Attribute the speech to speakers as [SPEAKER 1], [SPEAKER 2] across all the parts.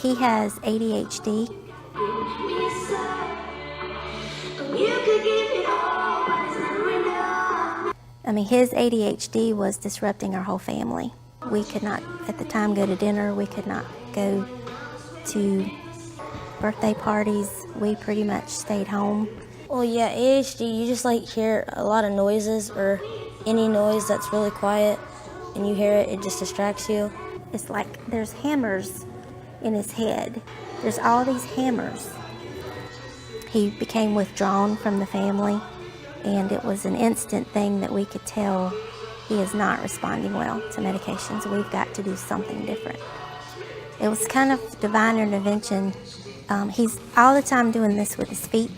[SPEAKER 1] He has ADHD. I mean, his ADHD was disrupting our whole family. We could not, at the time, go to dinner. We could not go to birthday parties. We pretty much stayed home.
[SPEAKER 2] Well, yeah, ADHD, you just like hear a lot of noises or any noise that's really quiet and you hear it, it just distracts you.
[SPEAKER 1] It's like there's hammers in his head. There's all these hammers. He became withdrawn from the family, and it was an instant thing that we could tell he is not responding well to medications. We've got to do something different. It was kind of divine intervention. Um, he's all the time doing this with his feet,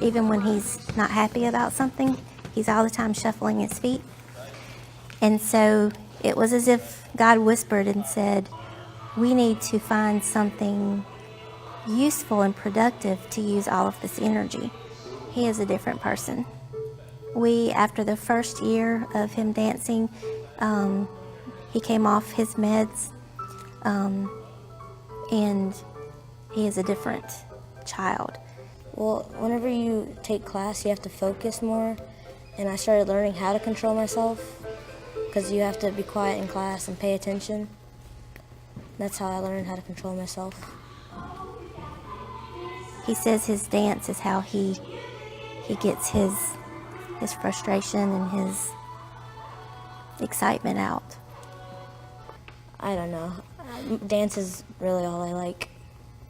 [SPEAKER 1] even when he's not happy about something. He's all the time shuffling his feet. And so it was as if God whispered and said, We need to find something useful and productive to use all of this energy. He is a different person. We, after the first year of him dancing, um, he came off his meds um, and he is a different child.
[SPEAKER 2] Well, whenever you take class, you have to focus more, and I started learning how to control myself because you have to be quiet in class and pay attention. That's how I learned how to control myself.
[SPEAKER 1] He says his dance is how he he gets his his frustration and his excitement out.
[SPEAKER 2] I don't know. Dance is really all I like.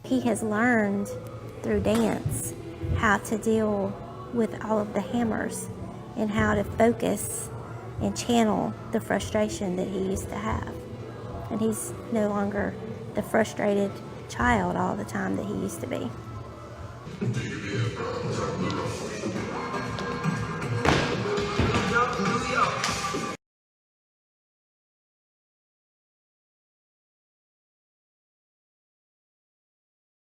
[SPEAKER 1] He has learned through dance how to deal with all of the hammers and how to focus and channel the frustration that he used to have. And he's no longer the frustrated child all the time that he used to be.